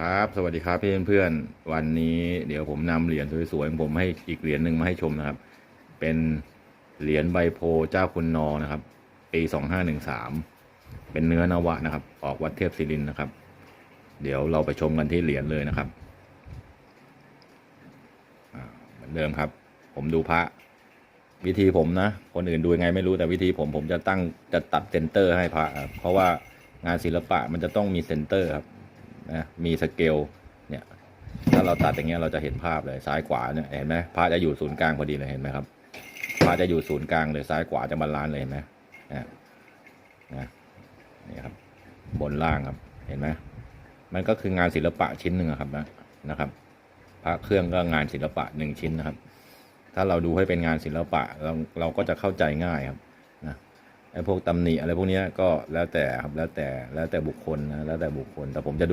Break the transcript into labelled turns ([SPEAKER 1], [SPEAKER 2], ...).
[SPEAKER 1] ครับ สวัสดีครับเพื่อนเพื่อนๆวันนี้เดี๋ยวผมนำเหรียญสวยๆของผมให้อีกเหรียญหนึ่งมาให้ชมนะครับ เป็นเหรียญใบโพเจ้าคุณนอนะครับ ปีสองห้าหนึ่งสามเป็นเนื้อนวะนะครับ ออกวัดเทพศิรินนะครับ เดี๋ยวเราไปชมกันที่เหรียญเลยนะครับเหมือนเดิมครับ ผมดูพระวิธีผมนะ คนอื่นดูยังไงไม่รู้แต่วิธีผมผมจะตั้งจะตัดเซนเตอร์ให้พระเพราะว่างานศิลปะมันจะต้องมีเซนเตอร์ครับ นะมีสเกลเนี่ยถ้าเราตัดอย่างเงี้ยเราจะเห็นภาพเลยซ้ายขวาเนี่ยเห็นไหมพระจะอยู่ศูนย์กลางพอดีเลยเห็นไหมครับพระจะอยู่ศูนย์กลางเลยซ้ายขวาจะบาลานซ์เลยเห็นไหมนะนี่ครับบนล่างครับเห็นไหมมันก็คืองานศิลปะชิ้นหนึ่งครับนะนะครับ พระเครื่องก็งานศิลปะหนึ่งชิ้นนะครับ ถ้าเราดูให้เป็นงานศิลปะเราเราก็จะเข้าใจง่ายครับนะไอ้พวกตำหนิอะไรพวกนี้ก็แล้วแต่ครับแล้วแต่แล้วแต่บุคคลนะแล้วแต่บุคคลแต่ผมจะดู